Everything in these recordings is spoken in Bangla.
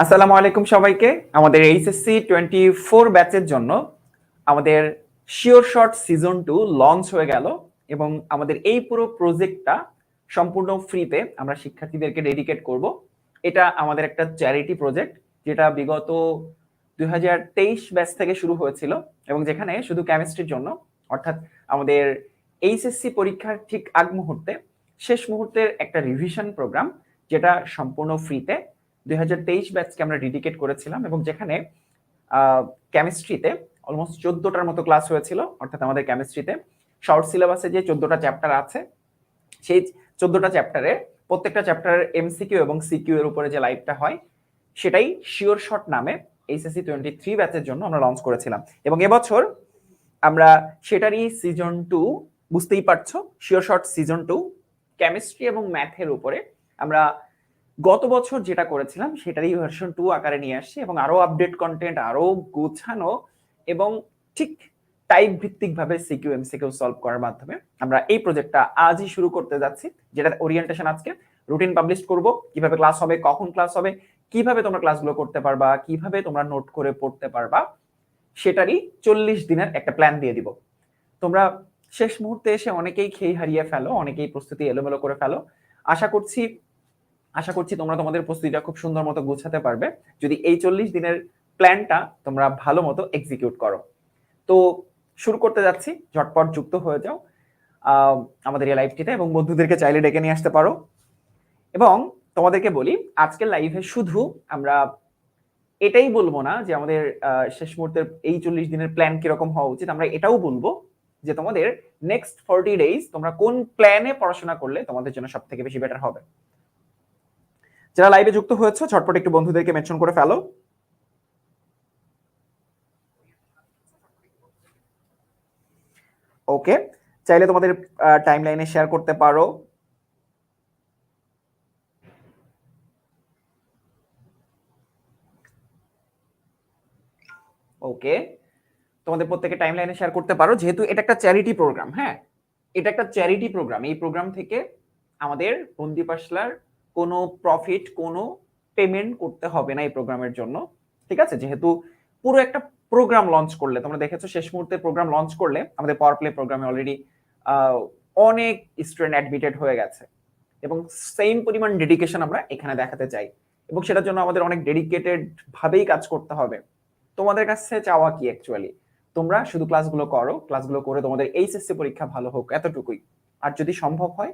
আসসালামু আলাইকুম সবাইকে। আমাদের এইচএসসি টোয়েন্টি ফোর ব্যাচের জন্য আমাদের sure short season two launch হয়ে গেল এবং আমাদের এই পুরো প্রজেক্টটা সম্পূর্ণ ফ্রিতে আমরা শিক্ষার্থীদেরকে ডেডিকেট করব। এটা আমাদের একটা চ্যারিটি প্রজেক্ট যেটা বিগত দুই হাজার তেইশ ব্যাচ থেকে শুরু হয়েছিল এবং যেখানে শুধু কেমিস্ট্রির জন্য, অর্থাৎ আমাদের এইচএসসি পরীক্ষার ঠিক আগ মুহূর্তে শেষ মুহূর্তের একটা রিভিশন প্রোগ্রাম যেটা সম্পূর্ণ ফ্রিতে দুই ব্যাচকে আমরা ডেডিকেট করেছিলাম এবং যেখানে কেমিস্ট্রিতে অলমোস্ট চোদ্দটার মতো ক্লাস হয়েছিল, অর্থাৎ আমাদের কেমিস্ট্রিতে শর্ট সিলেবাসে যে চোদ্দটা চ্যাপ্টার আছে, সেই চোদ্দটা চ্যাপ্টারে প্রত্যেকটা চ্যাপ্টারের এমসিকিউ এবং সিকিউ এর উপরে যে লাইভটা হয়, সেটাই শিওর শর্ট নামে এইচএসসি টোয়েন্টি থ্রি ব্যাচের জন্য আমরা লঞ্চ করেছিলাম। এবং এবছর আমরা সেটারই সিজন টু বুঝতেই পারছ sure short season two chemistry এবং ম্যাথের উপরে আমরা গত বছর যেটা করেছিলাম, সেটারই ভার্সন টু আকারে নিয়ে আসছি এবং আরও আপডেট কন্টেন্ট আরও গোছানো এবং ঠিক টাইপ ভিত্তিক ভাবে সিকিউ এমসিকিউ সলভ করার মাধ্যমে আমরা এই প্রজেক্টটা আজই শুরু করতে যাচ্ছি যেটা ওরিয়েন্টেশন আজকে রুটিন পাবলিশ করব, কীভাবে ক্লাস হবে, কখন ক্লাস হবে, কীভাবে তোমরা ক্লাসগুলো করতে পারবা, কীভাবে তোমরা নোট করে পড়তে পারবা, সেটারই চল্লিশ দিনের একটা প্ল্যান দিয়ে দিব। তোমরা শেষ মুহূর্তে এসে অনেকেই খেয়ে হারিয়ে ফেলো, অনেকেই প্রস্তুতি এলোমেলো করে ফেলো। আশা করছি আশা করছি তোমরা তোমাদের প্রস্তুতিটা খুব সুন্দর মতো গোছাতে পারবে। যদি এই চল্লিশ দিনের প্ল্যানটা তোমরা ভালো মতো এক্সিকিউট করো। তো শুরু করতে যাচ্ছি, ঝটপট যুক্ত হয়ে যাও। আমাদের এই লাইভটিতে এবং বন্ধুদেরকে চাইলে ডেকে নিয়ে আসতে পারো। এবং তোমাদেরকে বলি, আজকের লাইভে শুধু আমরা এটাই বলব না যে আমাদের শেষ মুহূর্তের এই চল্লিশ দিনের প্ল্যান কীরকম হওয়া উচিত। আমরা এটাও বলব যে তোমাদের নেক্সট ফর্টি ডেইজ তোমরা কোন প্ল্যানে পড়াশোনা করলে তোমাদের জন্য সব থেকে বেশি বেটার হবে। যারা লাইভে যুক্ত হয়েছে, ঝটপট একটু বন্ধুদেরকে মেনশন করে ফেলো। ওকে চাইলে তোমাদের টাইম লাইনে শেয়ার করতে পারো। ওকে তোমাদের প্রত্যেকে টাইম লাইনে শেয়ার করতে পারো। যেহেতু এটা একটা চ্যারিটি প্রোগ্রাম হ্যাঁ? এটা একটা চ্যারিটি প্রোগ্রাম এই প্রোগ্রাম থেকে আমাদের বন্দি পাশলার কোনো প্রফিট কোনো পেমেন্ট করতে হবে না এই প্রোগ্রামের জন্য, ঠিক আছে? যেহেতু পুরো একটা প্রোগ্রাম লঞ্চ করলে, তোমরা দেখেছ শেষ মুহূর্তে প্রোগ্রাম লঞ্চ করলে, আমাদের পাওয়ার প্লে প্রোগ্রামে অলরেডি অনেক স্টুডেন্ট অ্যাডমিটেড হয়ে গেছে। এবং সেম পরিমাণ ডেডিকেশন আমরা এখানে দেখাতে চাই। এবং সেটার জন্য আমাদের অনেক ডেডিকেটেড ভাবেই কাজ করতে হবে। তোমাদের কাছে চাওয়া কি অ্যাকচুয়ালি তোমরা শুধু ক্লাসগুলো করো ক্লাসগুলো করে তোমাদের এইচএসসি পরীক্ষা ভালো হোক, এতটুকুই। আর যদি সম্ভব হয়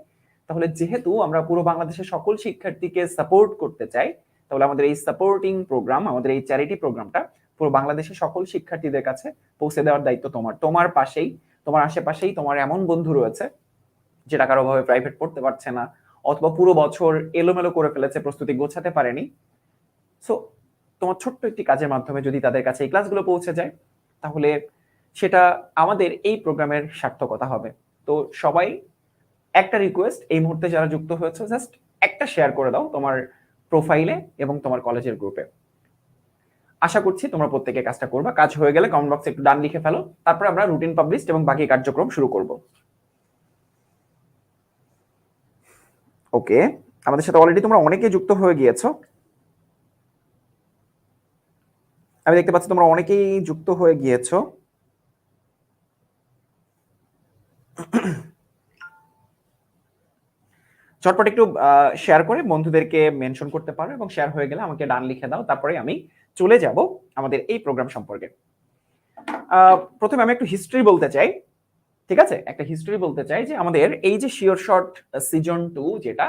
তাহলে যেহেতু আমরা পুরো বাংলাদেশের সকল শিক্ষার্থীকে সাপোর্ট করতে চাই, তাহলে আমাদের এই সাপোর্টিং প্রোগ্রাম আমাদের এই চ্যারিটি প্রোগ্রামটা পুরো বাংলাদেশের সকল শিক্ষার্থীদের কাছে পৌঁছে দেওয়ার দায়িত্ব তোমার। তোমার পাশেই, তোমার আশেপাশেই তোমার এমন বন্ধু রয়েছে যে টাকার অভাবে প্রাইভেট পড়তে পারছে না, অথবা পুরো বছর এলোমেলো করে ফেলেছে, প্রস্তুতি গোছাতে পারেনি। সো তোমার ছোট্ট একটি কাজের মাধ্যমে যদি তাদের কাছে এই ক্লাসগুলো পৌঁছে যায়, তাহলে সেটা আমাদের এই প্রোগ্রামের সার্থকতা হবে। তো সবাই একটা রিকোয়েস্ট এই মুহূর্তে যারা যুক্ত হয়েছে জাস্ট একটা শেয়ার করে দাও তোমার প্রোফাইলে এবং তোমার কলেজের গ্রুপে আশা করছি তোমরা প্রত্যেকে কাজটা করবা। কাজ হয়ে গেলে কমেন্ট বক্সে একটু ডান লিখে ফেলো, তারপরে আমরা রুটিন পাবলিশ এবং বাকি কার্যক্রম শুরু করব। ওকে আমাদের সাথে অলরেডি তোমরা অনেকে যুক্ত হয়ে গিয়েছো। আমি দেখতে পাচ্ছি তোমরা অনেকেই যুক্ত হয়ে গিয়েছো। ঝটপট একটু শেয়ার করে বন্ধুদেরকে মেনশন করতে পারো এবং শেয়ার হয়ে গেলে আমাকে ডান লিখে দাও তারপরে আমি চলে যাব আমাদের এই প্রোগ্রাম সম্পর্কে। প্রথমে আমি একটু হিস্ট্রি বলতে চাই, ঠিক আছে? একটা হিস্ট্রি বলতে চাই যে আমাদের এই যে শিওর শর্ট সিজন টু যেটা,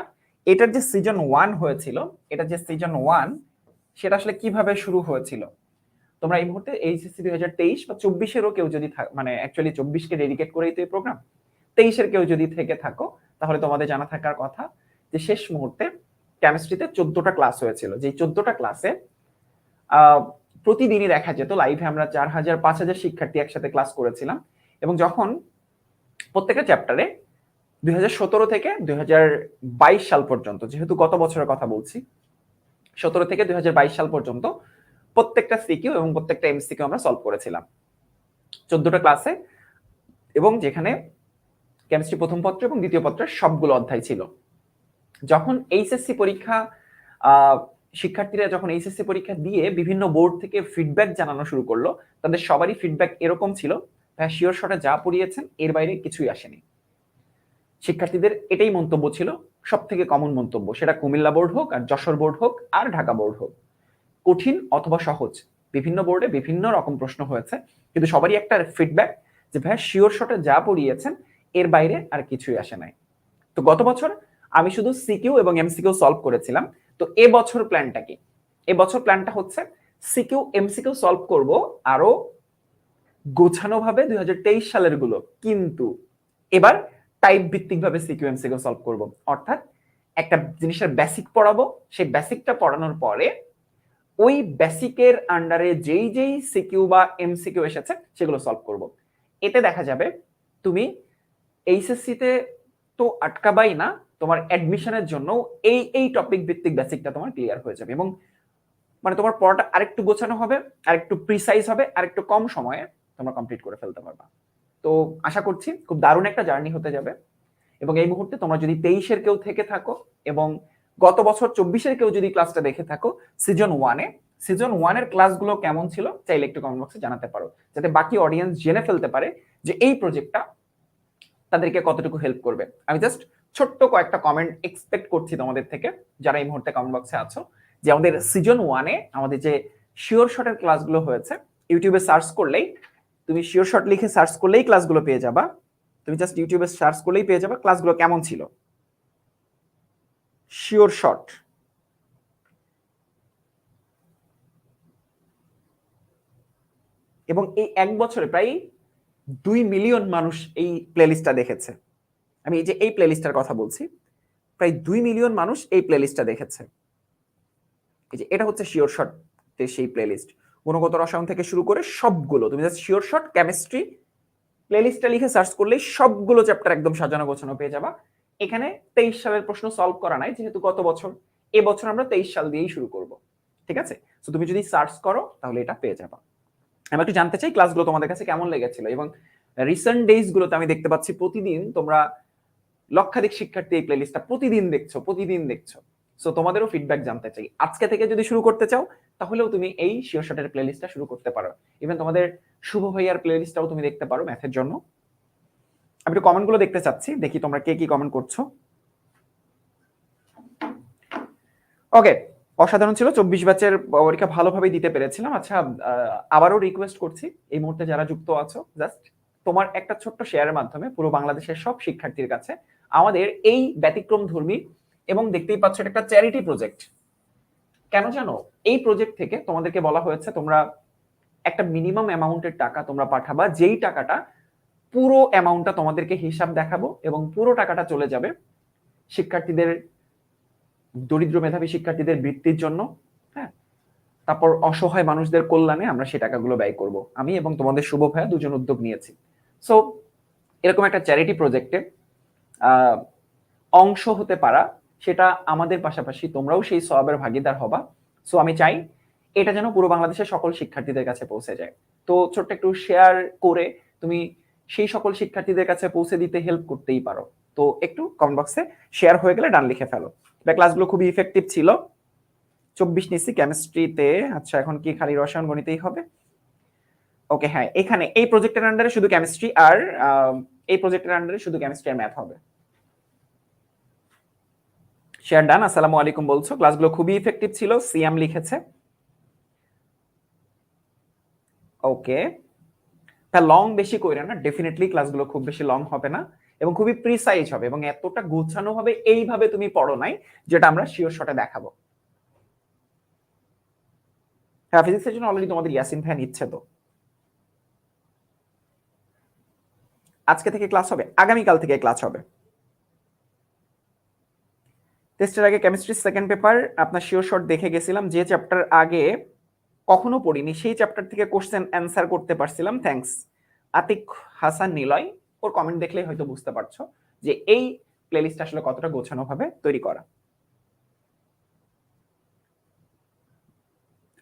এটার যে সিজন ওয়ান হয়েছিল এটা যে সিজন ওয়ান সেটা আসলে কীভাবে শুরু হয়েছিল? তোমরা এই মুহূর্তে এইচএসসি দুই হাজার তেইশ বা চব্বিশেরও কেউ যদি মানে অ্যাকচুয়ালি চব্বিশকে ডেডিকেট করেই তো এই প্রোগ্রাম তেইশের কেউ যদি থেকে থাকো তাহলে তোমাদের জানা থাকার কথা যে শেষ মুহূর্তে কেমিস্ট্রিতে চোদ্দটা ক্লাস হয়েছিল। যে চোদ্দটা ক্লাসে প্রতিদিনই দেখা যেত লাইভে আমরা চার হাজার, পাঁচ হাজার শিক্ষার্থী একসাথে ক্লাস করেছিলাম এবং যখন প্রত্যেকটা চ্যাপ্টারে দুই হাজার সতেরো থেকে দুই হাজার বাইশ সাল পর্যন্ত, যেহেতু গত বছরের কথা বলছি, সতেরো থেকে দুই হাজার বাইশ সাল পর্যন্ত প্রত্যেকটা সিকিউ এবং প্রত্যেকটা এমসিকিউ আমরা সলভ করেছিলাম। চোদ্দটা ক্লাসে এবং যেখানে কেমিস্ট্রি প্রথম পত্র এবং দ্বিতীয় পত্রের সবগুলো অধ্যায় ছিল। যখন এইচএসসি পরীক্ষা শিক্ষার্থীরা যখন এইচএসসি পরীক্ষা দিয়ে বিভিন্ন বোর্ড থেকে ফিডব্যাক জানানো শুরু করল, তাদের সবারই ফিডব্যাক এরকম ছিল ভাই শিওর শটে যা পড়িয়েছেন, এর বাইরে কিছুই আসেনি। শিক্ষার্থীদের এটাই মন্তব্য ছিল সব থেকে কমন মন্তব্য, সেটা কুমিল্লা বোর্ড হোক, আর যশোর বোর্ড হোক, আর ঢাকা বোর্ড হোক। কঠিন অথবা সহজ, বিভিন্ন বোর্ডে বিভিন্ন রকম প্রশ্ন হয়েছে, কিন্তু সবারই একটা ফিডব্যাক যে ভাই শিওর শটে যা পড়িয়েছেন এর বাইরে আর কিছুই আসে নাই। তো গত বছর আমি শুধু সিকিউ এবং এমসিকিউ সলভ করেছিলাম। তো এ বছর প্ল্যানটা কি? এ বছর প্ল্যানটা হচ্ছে সিকিউ, এমসিকিউ সলভ করব আরও গোছানো ভাবে দুই হাজার তেইশ সালেরগুলো কিন্তু এবার টাইপ ভিত্তিক ভাবে সিকিউ, এমসিকিউ সলভ করব। অর্থাৎ একটা জিনিসের বেসিক পড়াবো। সেই বেসিকটা পড়ানোর পরে ওই বেসিকের আন্ডারে যেই যেই সিকিউ বা এমসিকিউ এসেছে, সেগুলো সলভ করব। এতে দেখা যাবে তুমি এইচএসসি তে তো আটকাবাই না, তোমার অ্যাডমিশনের জন্য এই এই টপিক ভিত্তিক বেসিকটা তোমার ক্লিয়ার হয়ে যাবে এবং মানে তোমার পড়াটা আরেকটু গোছানো হবে, আরেকটু প্রিসাইজ হবে, আরেকটু কম সময়ে তোমরা কমপ্লিট করে ফেলতে পারবা। তো আশা করছি খুব দারুণ একটা জার্নি হতে যাবে এবং এই মুহূর্তে তোমরা যদি তেইশের কেউ থেকে থাকো এবং গত বছর চব্বিশের কেউ যদি ক্লাসটা দেখে থাকো সিজন ওয়ানে সিজন ওয়ানের ক্লাসগুলো কেমন ছিল, চাইলে একটু কমেন্ট বক্সে জানাতে পারো। যাতে বাকি অডিয়েন্স জেনে ফেলতে পারে যে এই প্রজেক্টটা তাদেরকে কতটুকু হেল্প করবে? আমি জাস্ট ছোট্ট কয়েকটা কমেন্ট এক্সপেক্ট করছি তোমাদের থেকে, যারা এই মুহূর্তে কমেন্ট বক্সে আছো, যে আমাদের সিজন ওয়ানে আমাদের যে শিওর শটের ক্লাসগুলো হয়েছে ইউটিউবে সার্চ করলেই, তুমি শিওর শট লিখে সার্চ করলেই ক্লাসগুলো পেয়ে যাবা। তুমি জাস্ট ইউটিউবে সার্চ করলেই পেয়ে যাবা ক্লাসগুলো কেমন ছিল। শিওর শট এবং এই এক বছরে প্রায় দুই মিলিয়ন মানুষ এই প্লেলিস্টটা দেখেছে। আমি এই যে এই প্লেলিস্টটার কথা বলছি, প্রায় দুই মিলিয়ন মানুষ এই প্লেলিস্টটা দেখেছে। এই যে এটা হচ্ছে শিওর শট সেই প্লেলিস্ট গুণগত রসায়ন থেকে শুরু করে সবগুলো, তুমি জাস্ট শিওর শট কেমিস্ট্রি প্লেলিস্টটা লিখে সার্চ করলেই সবগুলো চ্যাপ্টার একদম সাজানো গোছানো পেয়ে যাবা। এখানে তেইশ সালের প্রশ্ন সলভ করা নাই, যেহেতু গত বছর। এবছর আমরা তেইশ সাল দিয়েই শুরু করব, ঠিক আছে? তো তুমি যদি সার্চ করো, তাহলে এটা পেয়ে যাবা। আমি একটু জানতে চাই ক্লাসগুলো তোমাদের কাছে কেমন লেগেছিল? এবং রিসেন্ট ডেইজ গুলোতে আমি দেখতে পাচ্ছি প্রতিদিন তোমরা লক্ষাধিক শিক্ষার্থী এই প্লেলিস্টটা প্রতিদিন দেখছ প্রতিদিন দেখছ। সো তোমাদেরও ফিডব্যাক জানতে চাই। আজকে থেকে যদি শুরু করতে চাও, তাহলেও তুমি এই শিওর শটের প্লেলিস্টটা শুরু করতে পারো। ইভেন তোমাদের শুভ ভাইয়ার প্লেলিস্টটাও তুমি দেখতে পারো ম্যাথের জন্য। আমি একটু কমেন্টগুলো দেখতে চাচ্ছি, দেখি তোমরা কে কি কমেন্ট করছ। ওকে অসাধারণ ছিল। চব্বিশ ব্যাচের পরীক্ষা ভালোভাবে দিতে পেরেছিলাম। আচ্ছা আবারও রিকোয়েস্ট করছি, এই মুহূর্তে যারা যুক্ত আছো জাস্ট তোমার একটা ছোট্ট শেয়ারের মাধ্যমে পুরো বাংলাদেশের সব শিক্ষার্থীর কাছে আমাদের এই ব্যতিক্রম ধর্মী এবং দেখতেই পাচ্ছ এটা একটা চ্যারিটি প্রজেক্ট কেন জানো, এই প্রজেক্ট থেকে তোমাদেরকে বলা হয়েছে, তোমরা একটা মিনিমাম অ্যামাউন্টের টাকা তোমরা পাঠাবা, যেই টাকাটা পুরো অ্যামাউন্টটা তোমাদেরকে হিসাব দেখাবো এবং পুরো টাকাটা চলে যাবে শিক্ষার্থীদের দরিদ্র মেধাবী শিক্ষার্থীদের বৃত্তির জন্য হ্যাঁ তারপর অসহায় মানুষদের কল্যাণে আমরা সেই টাকাগুলো ব্যয় করব। আমি এবং তোমাদের শুভ ভাইয়া দুজন উদ্যোগ নিয়েছি। সো এরকম একটা চ্যারিটি প্রজেক্টে অংশ হতে পারা, সেটা আমাদের পাশাপাশি তোমরাও সেই সবের ভাগিদার হবা। সো আমি চাই এটা যেন পুরো বাংলাদেশের সকল শিক্ষার্থীদের কাছে পৌঁছে যায়। তো ছোট্ট একটু শেয়ার করে তুমি সেই সকল শিক্ষার্থীদের কাছে পৌঁছে দিতে হেল্প করতেই পারো। তো একটু কমেন্ট বক্সে শেয়ার হয়ে গেলে ডান লিখে ফেলো। ক্লাসগুলো খুবই ইফেক্টিভ ছিল। চব্বিশ নিচ্ছি কেমিস্ট্রিতে আচ্ছা এখন কি খালি রসায়ন গণিতেই হবে? ওকে হ্যাঁ এখানে এই প্রজেক্টের আন্ডারে শুধু কেমিস্ট্রি আর এই প্রজেক্টের আন্ডারে শুধু কেমিস্ট্রি আর ম্যাথ হবে। শেয়ার ডান আসসালামু আলাইকুম বলছো। ক্লাসগুলো খুবই ইফেক্টিভ ছিল সিএম লিখেছে। ওকে তা লং বেশি কইরা না ডেফিনেটলি ক্লাসগুলো খুব বেশি লং হবে না। এবং খুবই প্রিসাইজ হবে এবং এতটা গোছানো হবে এইভাবে তুমি পড়ো নাই, যেটা আমরা শিওর শটে দেখাবো। হ্যাঁ ফিজিক্সের জন্য অলরেডি তোমাদের ইয়াসিন ভাই নিচ্ছে তো। আজকে থেকে ক্লাস হবে, আগামীকাল থেকে ক্লাস হবে। টেস্টের আগে কেমিস্ট্রি সেকেন্ড পেপার আপনার শিওর শর্ট দেখে গেছিলাম, যে চ্যাপ্টার আগে কখনো পড়িনি, সেই চ্যাপ্টার থেকে কোশ্চেন অ্যান্সার করতে পারছিলাম থ্যাঙ্কস আতিক হাসান নিলয় ওর কমেন্ট দেখলেই হয়তো বুঝতে পারছ যে এই প্লেলিস্ট আসলে কতটা গোছানো ভাবে তৈরি করা।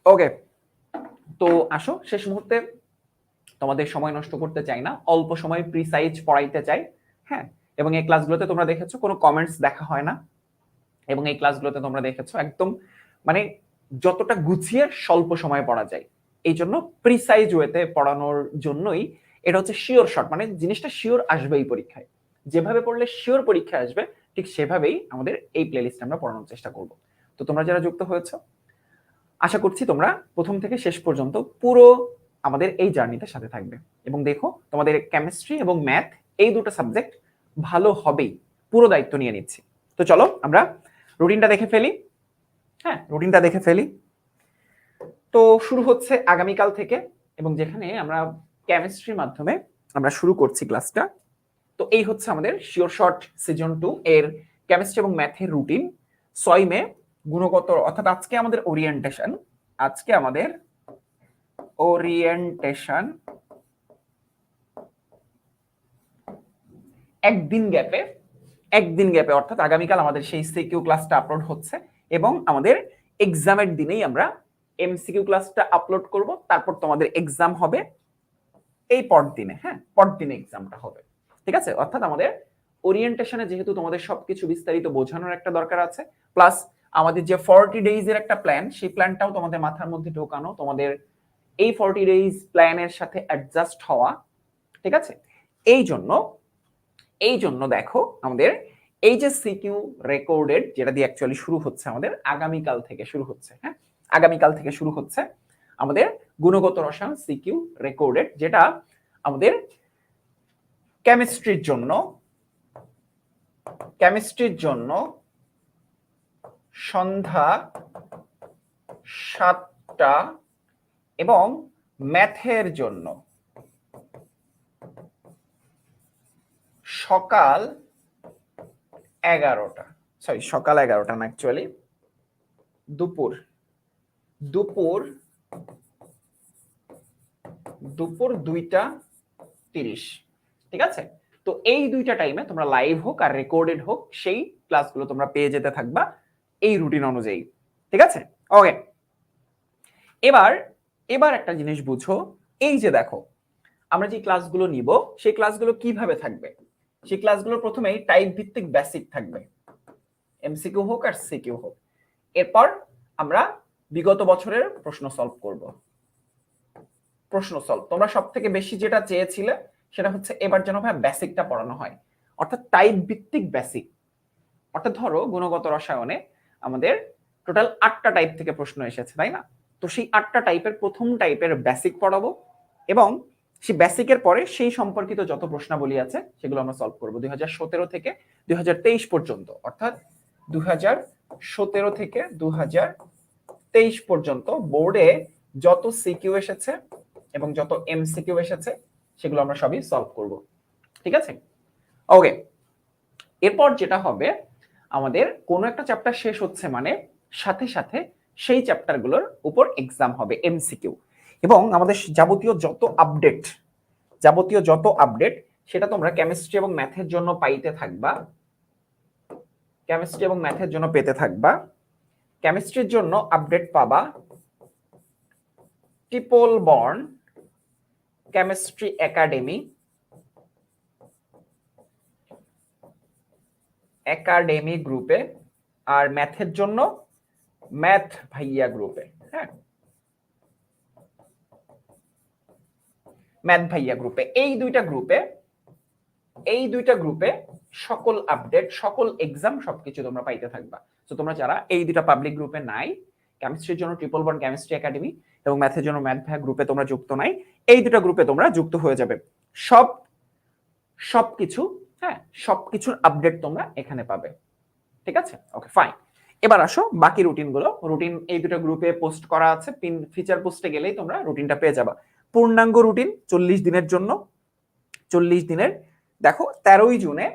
ওকে তো আসো, শেষ মুহূর্তে তোমাদের সময় নষ্ট করতে চাই না, অল্প সময় প্রিসাইজ পড়াইতে চাই হ্যাঁ? এবং এই ক্লাসগুলোতে তোমরা দেখেছ কোনো কমেন্টস দেখা হয় না, এবং এই ক্লাসগুলোতে তোমরা দেখেছ একদম মানে যতটা গুছিয়ে স্বল্প সময়ে পড়া যায় এই জন্য প্রিসাইজ ওয়েতে পড়ানোর জন্যই এটা হচ্ছে শিওর শট মানে জিনিসটা শিওর আসবেই পরীক্ষায়। যেভাবে পড়লে শিওর পরীক্ষা আসবে, ঠিক সেভাবেই আমাদের এই প্লেলিস্ট আমরা পড়ানোর চেষ্টা করব। তো তোমরা যারা যুক্ত হয়েছে, আশা করছি তোমরা প্রথম থেকে শেষ পর্যন্ত পুরো আমাদের এই জার্নিটার সাথে থাকবে। এবং দেখো, তোমাদের কেমিস্ট্রি এবং ম্যাথ এই দুটো সাবজেক্ট ভালো হবেই, পুরো দায়িত্ব নিয়ে নিচ্ছি। তো চলো, আমরা রুটিনটা দেখে ফেলি। হ্যাঁ রুটিনটা দেখে ফেলি। তো শুরু হচ্ছে আগামীকাল থেকে, এবং যেখানে আমরা কেমিস্ট্রির মাধ্যমে আমরা শুরু করছি ক্লাসটা তো এই হচ্ছে আমাদের শিওর শর্ট সিজন টু এর কেমিস্ট্রি এবং ম্যাথের রুটিন ছয় মে গুণগত, অর্থাৎ আজকে আমাদের ওরিয়েন্টেশন আজকে আমাদের ওরিয়েন্টেশন একদিন গ্যাপে একদিন গ্যাপে অর্থাৎ আগামীকাল আমাদের সেই সিকিউ ক্লাসটা আপলোড হচ্ছে এবং আমাদের এক্সামের দিনেই আমরা এমসিকিউ ক্লাসটা আপলোড করব। তারপর তোমাদের এক্সাম হবে। এই পরদিনে হ্যাঁ? পরদিনে এক্সামটা হবে। ঠিক আছে? অর্থাৎ আমাদের ওরিয়েন্টেশনে যেহেতু তোমাদের সবকিছু বিস্তারিত বোঝানোর একটা দরকার আছে প্লাস আমাদের যে ফর্টি ডেইজ এর একটা প্ল্যান সেই প্ল্যানটাও তোমাদের মাথার মধ্যে ঢোকানো, তোমাদের এই ফর্টি ডেইজ প্ল্যানের সাথে অ্যাডজাস্ট হওয়া, ঠিক আছে? এই জন্য এই জন্য দেখো আমাদের এই যে সিকিউ রেকর্ডেড যেটা দিয়ে অ্যাকচুয়ালি শুরু হচ্ছে আমাদের, আগামীকাল থেকে শুরু হচ্ছে হ্যাঁ? আগামীকাল থেকে শুরু হচ্ছে। আমাদের গুণগত রসায়ন সিকিউ রেকর্ডেড যেটা আমাদের কেমিস্ট্রির জন্য কেমিস্ট্রির জন্য সন্ধ্যা সাতটা এবং ম্যাথের জন্য সকাল এগারোটা সরি সকাল এগারোটা না অ্যাকচুয়ালি দুপুর দুপুর দুপুর দুইটা তিরিশ। ঠিক আছে? তো এই দুইটা টাইমে তোমরা লাইভ হোক আর রেকর্ডেড হোক, সেই ক্লাসগুলো তোমরা পেয়ে যেতে থাকবা এই রুটিন অনুযায়ী। ঠিক আছে? ওকে এবার এবার একটা জিনিস বুঝো। এই যে দেখো, আমরা যে ক্লাসগুলো নিব, সেই ক্লাসগুলো কীভাবে থাকবে? সেই ক্লাসগুলো প্রথমেই টাইপ ভিত্তিক বেসিক থাকবে। এমসিকিউ হোক আর সিকিউ হোক। এরপর আমরা বিগত বছরের প্রশ্ন সলভ করব। প্রশ্ন সলভ তোমরা সব থেকে বেশি যেটা চেয়েছিলে সেটা হচ্ছে এবার যেন ভাই বেসিকটা পড়ানো হয়। অর্থাৎ টাইপ ভিত্তিক বেসিক অর্থাৎ ধরো গুণগত রসায়নে আমাদের টোটাল আটটা টাইপ থেকে প্রশ্ন এসেছে, তাই না? তো সেই আটটা টাইপের প্রথম টাইপের বেসিক পড়াবো এবং সেই বেসিকের পরে সেই সম্পর্কিত যত প্রশ্নাবলী আছে সেগুলো আমরা সলভ করব দুই হাজার সতেরো থেকে দুই হাজার তেইশ পর্যন্ত। অর্থাৎ দুই হাজার সতেরো থেকে দু পর্যন্ত বোর্ডে যত সিকিউ এসেছে এবং যত এমসিকিউ এসেছে, সেগুলো আমরা সবই সলভ করব। ঠিক আছে? ওকে এরপর যেটা হবে, আমাদের কোনো একটা চ্যাপ্টার শেষ হচ্ছে মানে সাথে সাথে সেই চ্যাপ্টারগুলোর উপর এক্সাম হবে এমসিকিউ এবং আমাদের যাবতীয় যত আপডেট যাবতীয় যত আপডেট সেটা তোমরা কেমিস্ট্রি এবং ম্যাথের জন্য পাইতে থাকবা। কেমিস্ট্রি এবং ম্যাথের জন্য পেতে থাকবা। কেমিস্ট্রির জন্য আপডেট পাবা। Triple born chemistry academy academy গ্রুপে আর ম্যাথের জন্য ম্যাথ ভাইয়া গ্রুপে হ্যাঁ। ম্যাথ ভাইয়া গ্রুপে এই দুইটা গ্রুপে এই দুইটা গ্রুপে সকল আপডেট সকল এক্সাম সবকিছু তোমরা পাইতে থাকবা। তো তোমরা যারা এই দুইটা পাবলিক গ্রুপে নাই কেমিস্ট্রির জন্য ট্রিপল ওয়ান কেমিস্ট্রি একাডেমি এবং ম্যাথের জন্য ম্যাথ ভাইয়া গ্রুপে তোমরা যুক্ত নাই, এই দুটো গ্রুপে তোমরা যুক্ত হয়ে যাবে। সব, সবকিছু হ্যাঁ সবকিছুর আপডেট তোমরা এখানে পাবে। ঠিক আছে? ওকে ফাইন এবার আসো বাকি রুটিনগুলো। রুটিন এই দুটো গ্রুপে পোস্ট করা আছে। পিন ফিচার পোস্টে গেলেই তোমরা রুটিনটা পেয়ে যাবা। পূর্ণাঙ্গ রুটিন চল্লিশ দিনের জন্য, চল্লিশ দিনের দেখো, তেরোই জুনে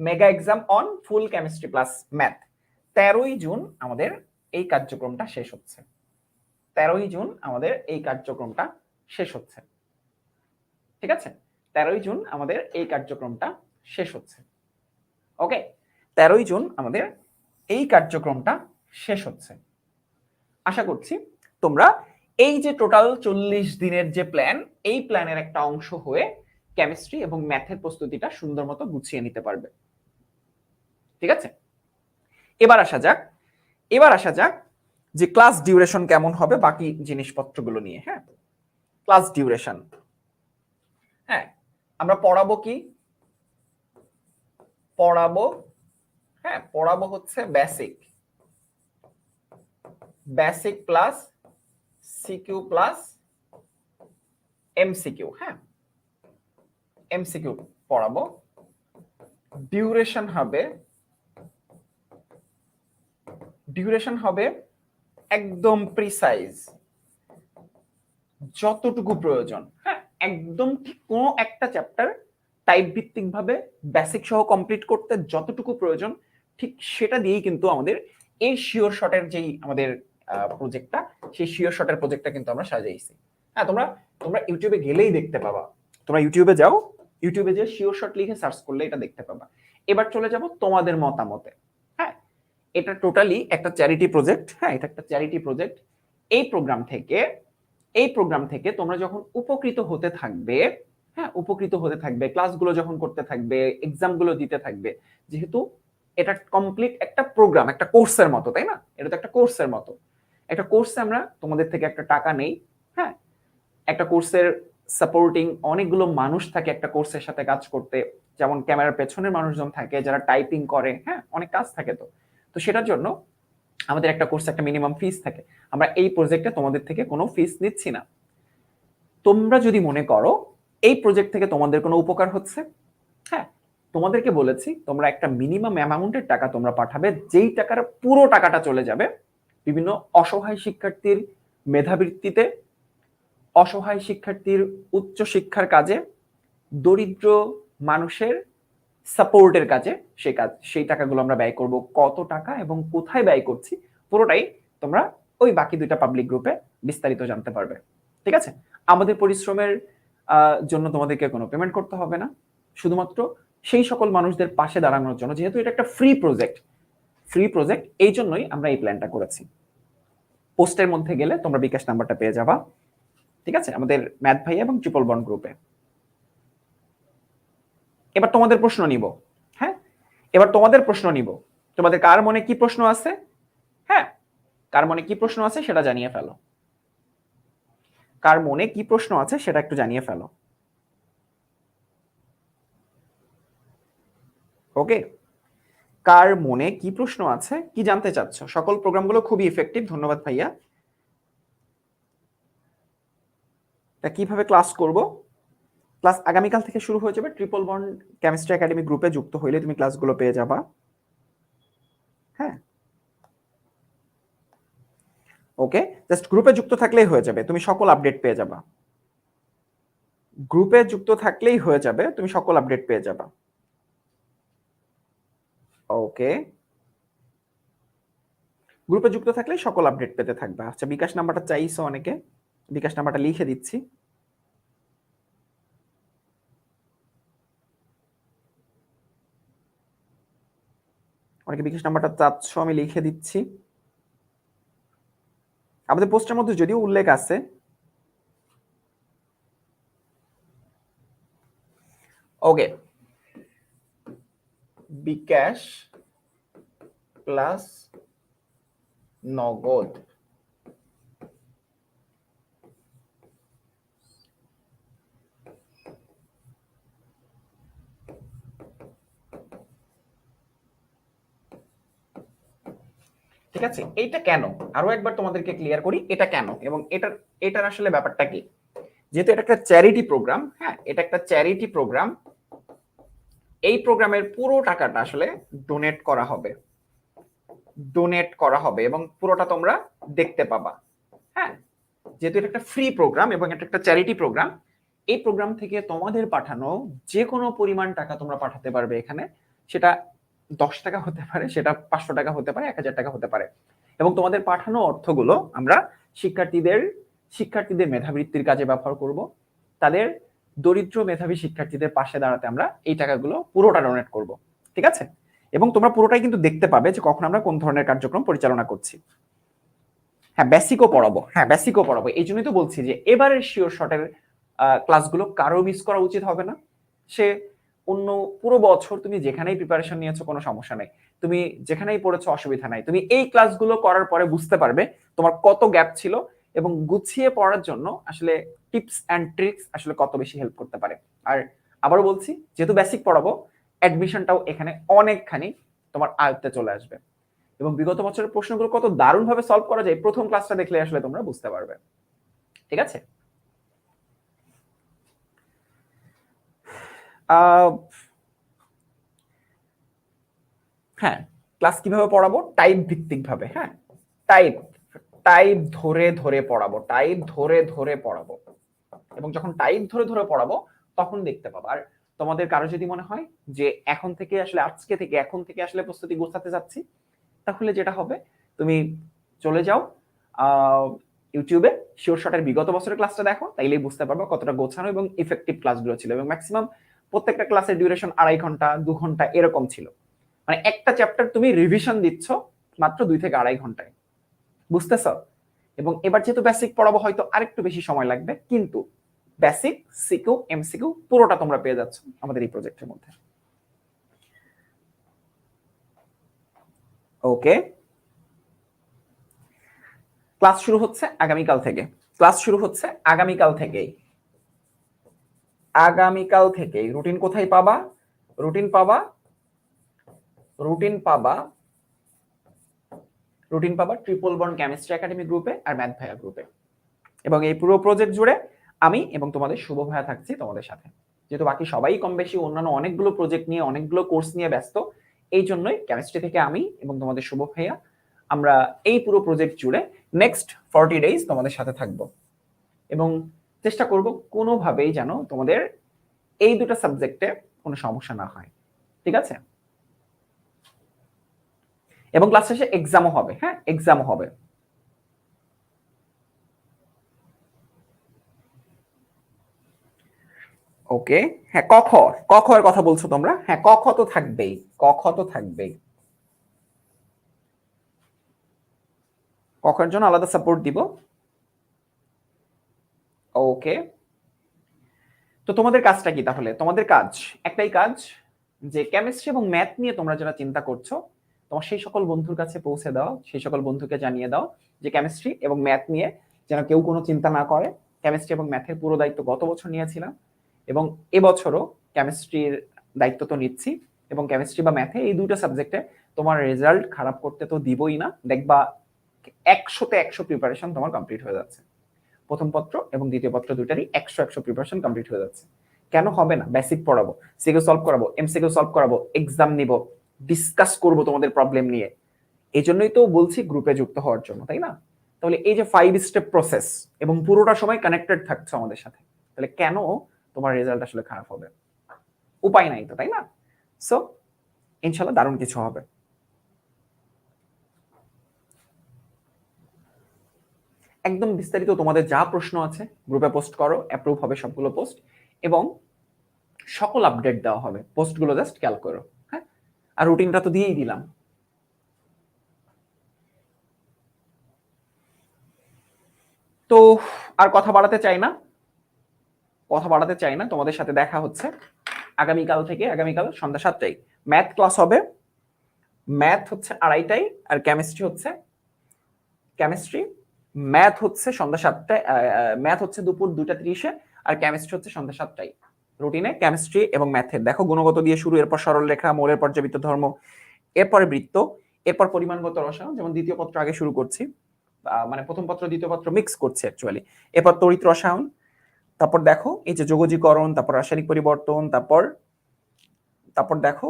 mega exam on full chemistry plus math তেরোই জুন আমাদের এই কার্যক্রমটা শেষ হচ্ছে। তেরোই জুন আমাদের এই কার্যক্রমটা শেষ হচ্ছে। ঠিক আছে? তেরোই জুন আমাদের এই কার্যক্রমটা শেষ হচ্ছে। ওকে তেরোই জুন আমাদের এই কার্যক্রমটা শেষ হচ্ছে। আশা করছি তোমরা এই যে টোটাল চল্লিশ দিনের যে প্ল্যান এই প্ল্যানের একটা অংশ হয়ে কেমিস্ট্রি এবং ম্যাথের প্রস্তুতিটা সুন্দর মতো গুছিয়ে নিতে পারবে। ঠিক আছে? এবার আসা যাক, এবার আসা যাক যে ক্লাস ডিউরেশন কেমন হবে বাকি জিনিসপত্রগুলো নিয়ে হ্যাঁ? ক্লাস ডিউরেশন হ্যাঁ আমরা পড়াবো কি? পড়াবো হ্যাঁ পড়াবো হচ্ছে basic basic plus CQ plus MCQ হ্যাঁ? এমসিকিউ পড়াবো। ডিউরেশন হবে ডিউরেশন হবে একদম প্রিসাইজ যতটুকু প্রয়োজন হ্যাঁ একদম ঠিক কোনো একটা চ্যাপ্টার টাইপ ভিত্তিক ভাবে বেসিক সহ কমপ্লিট করতে যতটুকু প্রয়োজন, ঠিক সেটা দিয়েই কিন্তু আমাদের এই শিওর শটের যেই আমাদের প্রজেক্টটা সেই শিওর শটের প্রজেক্টটা কিন্তু আমরা সাজাইছি। হ্যাঁ তোমরা তোমরা ইউটিউবে গেলেই দেখতে পাবা। তোমরা ইউটিউবে যাও ইউটিউবে যে শিওর শট লিখে সার্চ করলে এটা দেখতে পাবা। এবার চলে যাব তোমাদের মতামতে। হ্যাঁ এটা টোটালি একটা চ্যারিটি প্রজেক্ট হ্যাঁ এটা একটা চ্যারিটি প্রজেক্ট এই প্রোগ্রাম থেকে, এই প্রোগ্রাম থেকে তোমরা যখন উপকৃত হতে থাকবে হ্যাঁ উপকৃত হতে থাকবে ক্লাসগুলো যখন করতে থাকবে এক্সামগুলো দিতে থাকবে, যেহেতু এটা কমপ্লিট একটা প্রোগ্রাম একটা কোর্সের মতো, তাই না? এটা তো একটা কোর্সের মতো। একটা কোর্সে আমরা তোমাদের থেকে একটা টাকা নেই হ্যাঁ। একটা কোর্সের সাপোর্টিং অনেকগুলো মানুষ থাকে একটা কোর্সের সাথে কাজ করতে। যেমন ক্যামেরার পেছনের মানুষজন থাকে, যারা টাইপিং করে হ্যাঁ? অনেক কাজ থাকে তো। তো সেটার জন্য আমাদের একটা কোর্সে একটা মিনিমাম ফিস থাকে। আমরা এই প্রজেক্টে তোমাদের থেকে কোনো ফিস নিচ্ছি না। তোমরা যদি মনে করো, এই প্রজেক্ট থেকে তোমাদের কোনো উপকার হচ্ছে হ্যাঁ? তোমাদেরকে বলেছি, তোমরা একটা মিনিমাম অ্যামাউন্টের টাকা তোমরা পাঠাবে, যেই টাকার পুরো টাকাটা চলে যাবে বিভিন্ন অসহায় শিক্ষার্থীর মেধাবৃত্তিতে অসহায় শিক্ষার্থীর উচ্চ শিক্ষার কাজে, দরিদ্র মানুষের সাপোর্টের কাজে সেই কাজ, সেই টাকাগুলো আমরা ব্যয় করব। কত টাকা এবং কোথায় ব্যয় করছি, পুরোটাই তোমরা ওই বাকি দুইটা পাবলিক গ্রুপে বিস্তারিত জানতে পারবে। ঠিক আছে? আমাদের পরিশ্রমের জন্য তোমাদেরকে কোনো পেমেন্ট করতে হবে না। শুধুমাত্র সেই সকল মানুষদের পাশে দাঁড়ানোর জন্য, যেহেতু এটা একটা ফ্রি প্রজেক্ট ফ্রি প্রজেক্ট এই জন্যই আমরা এই প্ল্যানটা করেছি। পোস্টের মধ্যে গেলে তোমরা বিকাশ নাম্বারটা পেয়ে যাবা। ঠিক আছে? আমাদের ম্যাথ ভাই এবং ট্রিপল বন গ্রুপে এবার তোমাদের প্রশ্ন নিব হ্যাঁ? এবার তোমাদের প্রশ্ন নিব, তোমাদের কার মনে কি প্রশ্ন আছে? হ্যাঁ? কার মনে কি প্রশ্ন আছে সেটা জানিয়ে ফেলো। কার মনে কি প্রশ্ন আছে সেটা একটু জানিয়ে ফেলো। ওকে? কার মনে কি প্রশ্ন আছে কি জানতে চাচ্ছ? সকল প্রোগ্রামগুলো খুবই ইফেক্টিভ ধন্যবাদ ভাইয়া। তা কীভাবে ক্লাস করব? ক্লাস আগামীকাল থেকে শুরু হয়ে যাবে ট্রিপল বন কেমিস্ট্রি একাডেমি গ্রুপে যুক্ত হইলে তুমি ক্লাসগুলো পেয়ে যাবা। হ্যাঁ? ওকে জাস্ট গ্রুপে যুক্ত থাকলেই হয়ে যাবে, তুমি সকল আপডেট পেয়ে যাবা। গ্রুপে যুক্ত থাকলেই হয়ে যাবে, তুমি সকল আপডেট পেয়ে যাবা। ওকে গ্রুপে যুক্ত থাকলে সকল আপডেট পেতে থাকবে। আচ্ছা বিকাশ নাম্বারটা চাইছো অনেকে? বিকাশ নাম্বারটা লিখে দিচ্ছি। অনেকে বিকাশ নাম্বারটা চাচ্ছ, আমি লিখে দিচ্ছি। আমাদের পোস্টের মধ্যে যদিও উল্লেখ আছে, ওকে, বিকাশ প্লাস নগদ। ঠিক আছে? এইটা কেন? আরও একবার তোমাদেরকে ক্লিয়ার করি, এটা কেন? এবং এটার এটার আসলে ব্যাপারটা কি? যেহেতু এটা একটা চ্যারিটি প্রোগ্রাম হ্যাঁ এটা একটা চ্যারিটি প্রোগ্রাম এই প্রোগ্রামের পুরো টাকাটা আসলে ডোনেট করা হবে। ডোনেট করা হবে এবং পুরোটা তোমরা দেখতে পাবা। হ্যাঁ যেহেতু এটা একটা ফ্রি প্রোগ্রাম এবং এটা একটা চ্যারিটি প্রোগ্রাম এই প্রোগ্রাম থেকে তোমাদের পাঠানো যে কোনো পরিমাণ টাকা তোমরা পাঠাতে পারবে এখানে, সেটা দশ টাকা হতে পারে, সেটা পাঁচশো টাকা হতে পারে, এক হাজার টাকা হতে পারে। এবং তোমাদের পাঠানো অর্থগুলো আমরা শিক্ষার্থীদের শিক্ষার্থীদের মেধাবৃত্তির কাজে ব্যবহার করব। তাদের দরিদ্র মেধাবী শিক্ষার্থীদের পাশে দাঁড়াতে আমরা এই টাকাগুলো পুরোটা ডোনেট করব। ঠিক আছে? এবং তোমরা পুরোটাই কিন্তু দেখতে পাবে যে কখন আমরা কোন ধরনের কার্যক্রম পরিচালনা করছি। হ্যাঁ বেসিকও পড়াবো। হ্যাঁ বেসিকও পড়াবো। এই জন্যই তো বলছি যে এবারের শিওর শটের ক্লাসগুলো কারও মিস করা উচিত হবে না। সে অন্য পুরো বছর তুমি যেখানেই প্রিপারেশন নিয়েছো কোনো সমস্যা নেই। তুমি যেখানেই পড়েছো অসুবিধা নাই। তুমি এই ক্লাসগুলো করার পরে বুঝতে পারবে তোমার কত গ্যাপ ছিল এবং গুছিয়ে পড়ার জন্য আসলে টিপস অ্যান্ড ট্রিক্স আসলে কত বেশি হেল্প করতে পারে। আর আবারও বলছি, যেহেতু বেসিক পড়াবো অ্যাডমিশনটাও এখানে অনেকখানি তোমার আয়ত্তে চলে আসবে। এবং বিগত বছরের প্রশ্নগুলো কত দারুণভাবে সলভ করা যায় প্রথম ক্লাসটা দেখলে আসলে তোমরা বুঝতে পারবে। ঠিক আছে? হ্যাঁ ক্লাস কীভাবে পড়াবো? টাইপ ভিত্তিক ভাবে হ্যাঁ। টাইপ টাইপ ধরে ধরে পড়াবো টাইপ ধরে ধরে পড়াবো। এবং যখন টাইপ ধরে ধরে পড়াবো, তখন দেখতে পাবো। আর তোমাদের কারও যদি মনে হয় যে এখন থেকে আসলে, আজকে থেকে, এখন থেকে আসলে প্রস্তুতি গোছাতে যাচ্ছি তাহলে যেটা হবে, তুমি চলে যাও ইউটিউবে শিওর শটের বিগত বছরের ক্লাসটা দেখো, তাইলেই বুঝতে পারব কতটা গোছানো এবং ইফেক্টিভ ক্লাসগুলো ছিল। এবং ম্যাক্সিমাম প্রত্যেকটা ক্লাসের ডিউরেশন আড়াই ঘণ্টা, দু ঘণ্টা এরকম ছিল। মানে একটা চ্যাপ্টার তুমি রিভিশন দিচ্ছ মাত্র দুই থেকে আড়াই ঘন্টায়। বুঝতেছ? এবং এবার যেহেতু বেসিক পড়াবো, হয়তো আরেকটু বেশি সময় লাগবে, কিন্তু বেসিক সিকিউ এমসিকিউ পুরোটা তোমরা পেয়ে যাচ্ছ আমাদের এই প্রজেক্টের মধ্যে। ওকে ক্লাস শুরু হচ্ছে আগামীকাল থেকে। ক্লাস শুরু হচ্ছে আগামীকাল থেকেই। আগামীকাল থেকে রুটিন কোথায় পাবা? রুটিন পাবা? রুটিন পাবা রুটিন পাবা ট্রিপল বন কেমিস্ট্রি একাডেমি গ্রুপে আর ম্যাথ ভাইয়া গ্রুপে এবং এই পুরো প্রজেক্ট জুড়ে আমি এবং তোমাদের শুভ ভাইয়া থাকছি তোমাদের সাথে। যেহেতু বাকি সবাই কম বেশি অন্যান্য অনেকগুলো প্রজেক্ট নিয়ে, অনেকগুলো কোর্স নিয়ে ব্যস্ত, এই জন্যই কেমিস্ট্রি থেকে আমি এবং তোমাদের শুভ ভাইয়া আমরা এই পুরো প্রজেক্ট জুড়ে নেক্সট ফর্টি ডেজ তোমাদের সাথে থাকব। এবং চেষ্টা করব কোনোভাবেই যেন তোমাদের এই দুটো সাবজেক্টে কোনো সমস্যা না হয়। ঠিক আছে? এবং ক্লাস শেষে এক্সামও হবে হ্যাঁ? এক্সামও হবে। ওকে হ্যাঁ কখ কখ এর কথা বলছো তোমরা? হ্যাঁ কখ তো থাকবেই, কখ তো থাকবেই। কখের জন্য আলাদা সাপোর্ট দিব। ওকে তো তোমাদের কাজটা কি তাহলে? তোমাদের কাজ, একটাই কাজ, যে কেমিস্ট্রি এবং ম্যাথ নিয়ে তোমরা যারা চিন্তা করছ, তোমার সেই সকল বন্ধুর কাছে পৌঁছে দাও, সেই সকল বন্ধুকে জানিয়ে দাও যে কেমিস্ট্রি এবং ম্যাথ নিয়ে যেন কেউ কোনো চিন্তা না করে। কেমিস্ট্রি এবং ম্যাথের পুরো দায়িত্ব গত বছর নিয়েছিলাম এবং এবছরও কেমিস্ট্রির দায়িত্ব তো নিচ্ছি এবং কেমিস্ট্রি বা ম্যাথে এই দুটো সাবজেক্টে তোমার রেজাল্ট খারাপ করতে তো দিবই না। দেখবা একশোতে একশো প্রিপারেশন তোমার কমপ্লিট হয়ে যাচ্ছে। প্রথম পত্র এবং দ্বিতীয় পত্র দুটারই একশো একশো প্রিপারেশন কমপ্লিট হয়ে যাচ্ছে। কেন হবে না? বেসিক পড়াবো সিকিউ সলভ করাবো এমসিকিউ সলভ করাবো এক্সাম নিব ডিসকাস করব তোমাদের প্রবলেম নিয়ে। এই জন্যই তো বলছি গ্রুপে যুক্ত হওয়ার জন্য, তাই না? তাহলে এই যে ফাইভ স্টেপ প্রসেস এবং পুরোটা সময় কানেক্টেড থাকছে আমাদের সাথে, তাহলে কেন তোমার রেজাল্ট আসলে খারাপ হবে? উপায় নাই তো, তাই না? সো ইনশাল্লাহ দারুণ কিছু হবে। একদম বিস্তারিত তোমাদের যা প্রশ্ন আছে গ্রুপে পোস্ট করো অ্যাপ্রুভ হবে সবগুলো পোস্ট এবং সকল আপডেট দেওয়া হবে। পোস্টগুলো জাস্ট খেয়াল করো হ্যাঁ? আর রুটিনটা তো দিয়েই দিলাম। তো আর কথা বাড়াতে চাই না। কথা বাড়াতে চাই না, তোমাদের সাথে দেখা হচ্ছে আগামীকাল থেকে, আগামীকাল সন্ধ্যা সাতটাই ম্যাথ ক্লাস হবে। ম্যাথ হচ্ছে আড়াইটাই আর কেমিস্ট্রি হচ্ছে কেমিস্ট্রি ম্যাথ হচ্ছে সন্ধ্যা সাতটায় ম্যাথ হচ্ছে দুপুর দুটা তিরিশে আর কেমিস্ট্রি হচ্ছে সন্ধ্যা সাতটায়। রুটিনে কেমিস্ট্রি এবং ম্যাথের। দেখো গুণগত দিয়ে শুরু, এরপর সরল রেখা মৌলের পর্যাবৃত্ত ধর্ম, এরপরে বৃত্ত, এরপর পরিমাণগত রসায়ন, যেমন দ্বিতীয় পত্র আগে শুরু করছি মানে প্রথম পত্র, দ্বিতীয় পত্র মিক্স করছে অ্যাকচুয়ালি এরপর তড়িৎ রসায়ন, তারপর দেখো এই যে যোগজীকরণ, তারপর রাসায়নিক পরিবর্তন, তারপর তারপর দেখো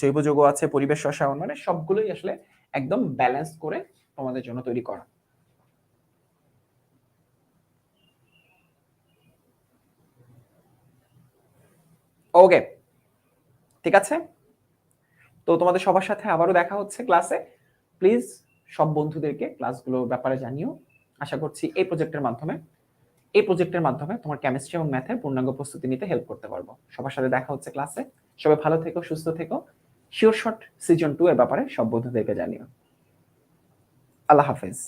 জৈব যৌগ আছে, পরিবেশ রসায়ন মানে সবগুলোই আসলে একদম ব্যালেন্স করে তোমাদের জন্য তৈরি করা। ওকে ঠিক আছে? তো তোমাদের সবার সাথে আবারও দেখা হচ্ছে ক্লাসে প্লিজ সব বন্ধুদেরকে ক্লাসগুলোর ব্যাপারে জানিও। আশা করছি এই প্রজেক্টের মাধ্যমে, এই প্রজেক্টের মাধ্যমে তোমার কেমিস্ট্রি এবং ম্যাথের পূর্ণাঙ্গ প্রস্তুতি নিতে হেল্প করতে পারব। সবার সাথে দেখা হচ্ছে ক্লাসে সবাই ভালো থেকো, সুস্থ থেকো। শিওর শট সিজন টু এর ব্যাপারে সব বন্ধুদেরকে জানিও। আল্লাহ হাফেজ।